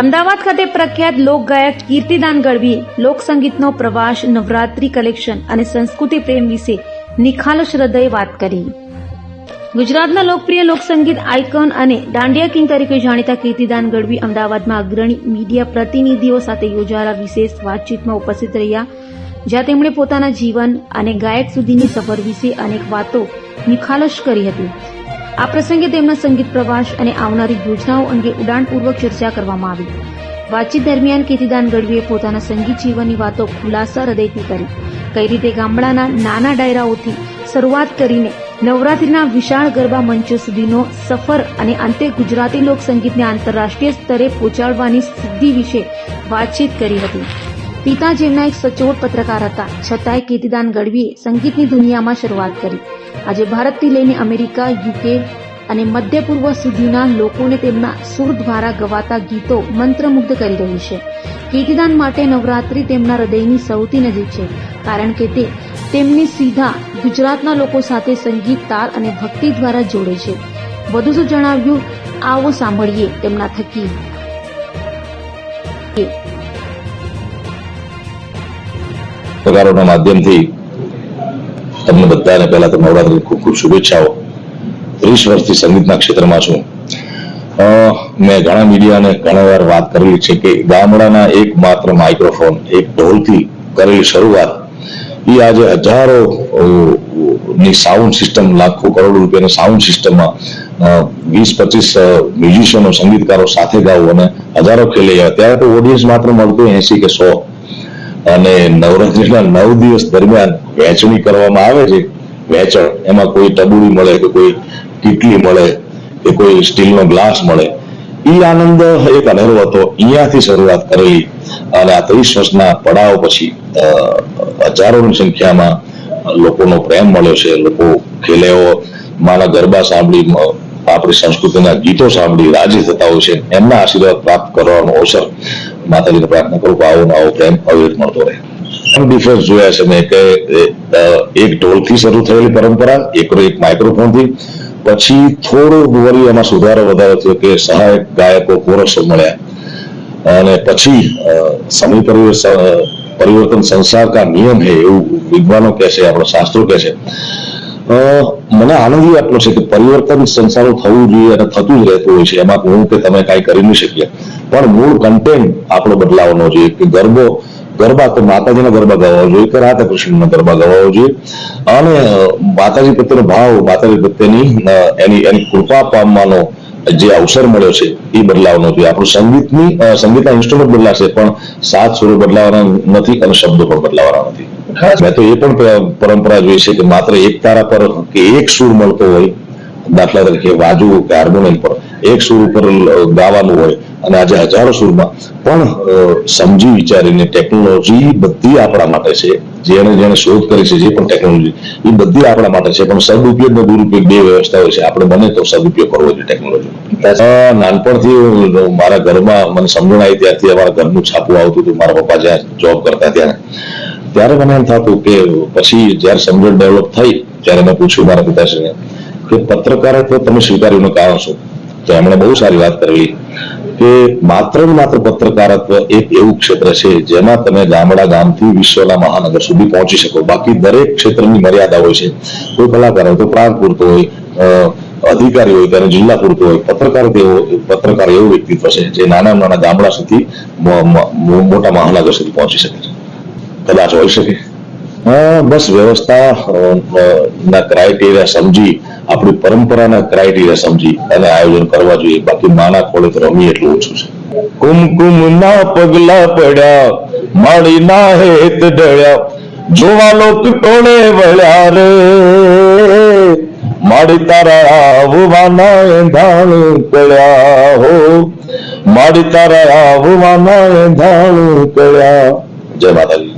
અમદાવાદ ખાતે પ્રખ્યાત લોકગાયક કીર્તિદાન ગઢવીએ લોકસંગીતનો પ્રવાસ, નવરાત્રી કલેક્શન અને સંસ્કૃતિ પ્રેમ વિશે નિખાલસ હૃદયે વાત કરી. ગુજરાતના લોકપ્રિય લોકસંગીત આઇકોન અને દાંડિયા કિંગ તરીકે જાણીતા કીર્તિદાન ગઢવી અમદાવાદમાં અગ્રણી મીડિયા પ્રતિનિધિઓ સાથે યોજાયેલા વિશેષ વાતચીતમાં ઉપસ્થિત રહ્યા, જ્યાં તેમણે પોતાના જીવન અને ગાયક સુધીની સફર વિશે અનેક વાતો નિખાલસ કરી હતી. આ પ્રસંગે તેમના સંગીત પ્રવાસ અને આવનારી યોજનાઓ અંગે ઉડાણપૂર્વક ચર્ચા કરવામાં આવી. વાતચીત દરમિયાન કીર્તિદાન ગઢવીએ પોતાના સંગીત જીવનની વાતો ખુલાસા હૃદયથી કરી. કઈ રીતે ગામડાના નાના ડાયરાઓથી શરૂઆત કરીને નવરાત્રીના વિશાળ ગરબા મંચો સુધીનો સફર અને અંતે ગુજરાતી લોકસંગીતને આંતરરાષ્ટ્રીય સ્તરે પહોંચાડવાની સિદ્ધિ વિશે વાતચીત કરી હતી. પિતા જેમના એક સચોટ પત્રકાર હતા, છતાંય કીર્તિદાન ગઢવીએ સંગીતની દુનિયામાં શરૂઆત કરી. આજે ભારતથી લઈને અમેરિકા, યુકે અને મધ્ય પૂર્વ સુધીના લોકોને તેમના સુર દ્વારા ગવાતા ગીતો મંત્રમુગ્ધ કરી રહી છે. કીર્તિદાન માટે નવરાત્રી તેમના હૃદયની સૌથી નજીક છે, કારણ કે તે તેમની સીધા ગુજરાતના લોકો સાથે સંગીત તાર અને ભક્તિ દ્વારા જોડે છે. વધુ શું જણાવ્યું, આવો સાંભળીએ તેમના થકી. પ્રકારોના માધ્યમથી તમને બધાને પહેલા તો નવરાત્રી ખૂબ ખૂબ શુભેચ્છાઓ. ત્રીસ વર્ષથી સંગીતના ક્ષેત્રમાં છું. મેં ઘણા મીડિયાને ઘણા વાર વાત કરેલી છે કે ગામડાના એક માત્ર માઇક્રોફોન, એક ઢોલથી કરેલી શરૂઆત એ આજે હજારો ની સાઉન્ડ સિસ્ટમ, લાખો કરોડ રૂપિયાની સાઉન્ડ સિસ્ટમમાં વીસ, પચીસ મ્યુઝિશિયનો, સંગીતકારો સાથે ગાવું અને હજારો ખેલી આવ્યા ત્યારે તો ઓડિયન્સ માત્ર મળતું એસી કે સો. અને નવરાત્રીના નવ દિવસ દરમિયાન વહેંચણી કરવામાં આવે છે. વેચણ એમાં કોઈ ટબુડી મળે કે કોઈ કીટલી મળે કે કોઈ સ્ટીલનો ગ્લાસ મળે. એ આનંદ એક અનેરો હતો. અહીંયાથી શરૂઆત કરેલી અને આ ત્રીસ વર્ષના પડાવ પછી હજારોની સંખ્યામાં લોકોનો પ્રેમ મળ્યો છે. લોકો ખેલેઓ, માના ગરબા સાંભળી આપણી સંસ્કૃતિના ગીતો સાંભળી, રાજી થતા હોય છે. એમના આશીર્વાદ પ્રાપ્ત કરવાનો અવસર માતાજીને પ્રાર્થના કરું કે આવો આવો પ્રેમ અવિરત મળતો રહે. ડિફરન્સ જોયા છે મેં કે એક ઢોલથી શરૂ થયેલી પરંપરા એક એક માઇક્રોફોનથી પછી થોડો વળી એમાં સુધારો વધારો થયો કે સહાયક ગાયકો, કોરસો મળ્યા. અને પછી સમય પરિવર્તન સંસાર કા નિયમ હે એવું વિદ્વાનો કહે છે, આપણો શાસ્ત્રો કહે છે. મને આનંદ આટલો છે કે પરિવર્તન સંસારો થવું જોઈએ અને થતું જ રહેતું હોય છે. એમાં હું કે તમે કાંઈ કરી નહીં શકીએ. પણ મૂળ કન્ટેન્ટ આપણો બદલાવનો જોઈએ કે ગરબો ગરબા તો માતાજીના ગરબા ગાવા જોઈએ કે રાધા કૃષ્ણના ગરબા ગાવા જોઈએ. અને માતાજી પ્રત્યેનો ભાવ માતાજી પ્રત્યેની એની એની કૃપા પામવાનો જે અવસર મળ્યો છે એ બદલાવનો જોઈએ આપણું સંગીતની સંગીતના ઇન્સ્ટ્રુમેન્ટ બદલાશે પણ સાત સુરો બદલાવાના નથી અને શબ્દો પણ બદલાવાના નથી. મેં તો એ પણ પરંપરા જોઈ છે કે માત્ર એક તારા પર કે એક સુર મળતો હોય દાખલા તરીકે વાજુ કે હાર્મોનિયમ પર એક સુર ઉપર ગાવાનું હોય અને આજે હજારો સુરમાં પણ સમજી વિચારીને ટેકનોલોજી બધી આપણા માટે છે જેને જેને શોધ કરી છે, જે પણ ટેકનોલોજી એ બધી આપણા માટે છે, પણ સદુપયોગ ને દુરુપયોગ બે વ્યવસ્થા હોય છે. આપણે બને તો સદુપયોગ કરવો જોઈએ ટેકનોલોજી નાનપણથી મારા ઘરમાં મને સમજણ આવી ત્યારથી અમારા ઘરનું છાપું આવતું હતું. મારા પપ્પા જ્યાં જોબ કરતા ત્યારે ત્યારે મને એમ થતું કે પછી જ્યારે સમજણ ડેવલપ થઈ, ત્યારે મેં પૂછ્યું મારા પિતાશ્રીને કે પત્રકારત્વ તમે સ્વીકાર્યું કારણ શું? એમણે બહુ સારી વાત કરેલી કે માત્ર માત્ર પત્રકારત્વ એક એવું ક્ષેત્ર છે જેમાં તમે ગામડા ગામથી વિશ્વના મહાનગર સુધી પહોંચી શકો. બાકી દરેક ક્ષેત્રની મર્યાદા હોય છે. કોઈ કલાકાર હોય તો પ્રાંત પૂરતો હોય અધિકારી હોય, ત્યારે જિલ્લા પૂરતો હોય, પત્રકાર તેવો પત્રકાર એવું વ્યક્તિત્વ છે જે નાના નાના ગામડા સુધી મોટા મહાનગર સુધી પહોંચી શકે છે. કદાચ હોઈ શકે. બસ વ્યવસ્થા ના ક્રાઇટેરિયા સમજી આપણી પરંપરાના ક્રાઇટેરિયા સમજી અને આયોજન કરવા જોઈએ. બાકી માના ખોળે તો રમી એટલું ઓછું છે. કુમકુમ ના પગલા પડ્યા માળી ના હેત ડળ્યા જોવા લોક ટોળે વળ્યા રે. માડી તારા આવવાના એંધાણ કળ્યા હો. માડી તારા આવવાના એંધાણ કળ્યા જય માતાજી.